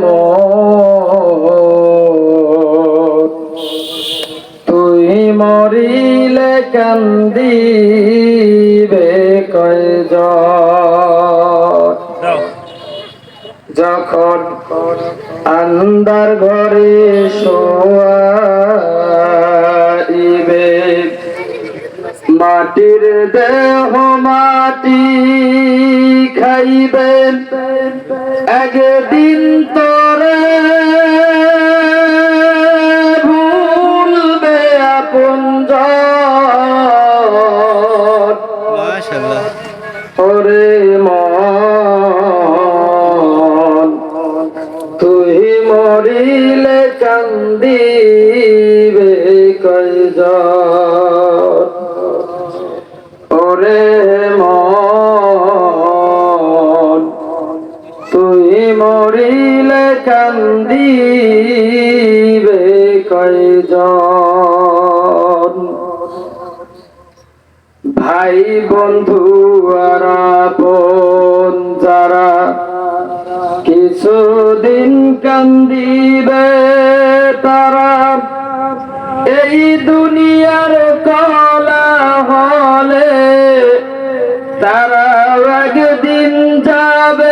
মোর তুই মরিলে কান্দিবে কয়জন? দাও যখন আন্দার ঘরে শোয়াইবে মাটির দেহ মাটি খাইবেন। একদিন তোরে ভুলবে আপন ওরে মন তুই মরিলে কান্দিবে কয়জন? কান্দিবে কয়জন? ভাই বন্ধু আর আপন যারা কিছুদিন কান্দিবে তারা, এই দুনিয়ার কলা হলে তারা একদিন যাবে।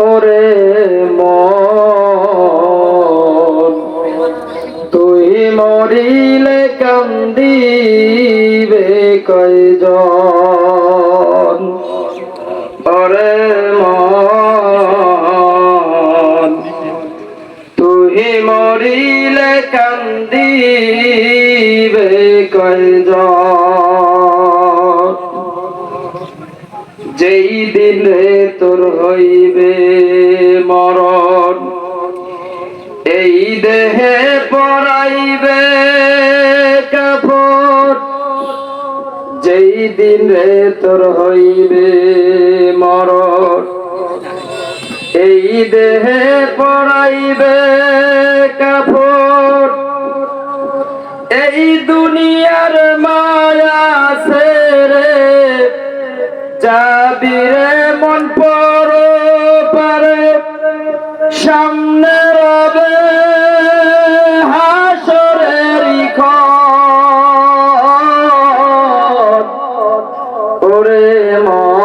ওরে মন। তুই মরিলে কান্দিবে কয়জন? ওরে মন। তুই মরিলে কান্দিবে কয়জন? যেই দিনে তোর হইবে মরণ, এই দেহে পড়াইবে যেই দিনে তোর হইবে মরণ, এই দেহে পড়াইবে কাপড় এই দুনিয়ার মায়া ছেড়ে যাবি রে মন পর পারে সামনে রবে হাসরের। ওরে মন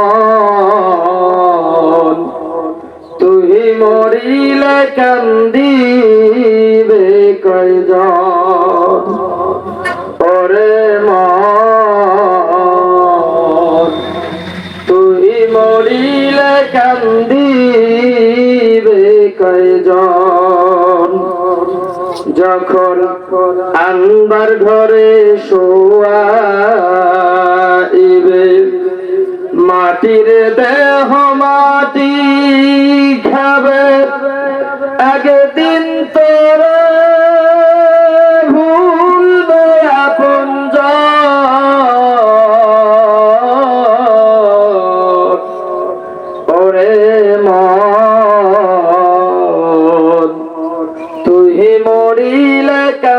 তুই মরিলে কান্দিবে কয়জন কান্দিবে কয়জন? যখন আনবার ঘরে শোয়াইবে মাটির দেহ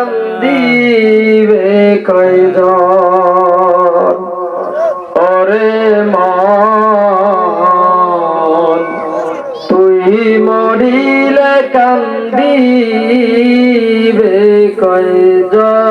কান্দিবে কয়জন? ওরে মন তুই মরিলে কান্দিবে কয়জন?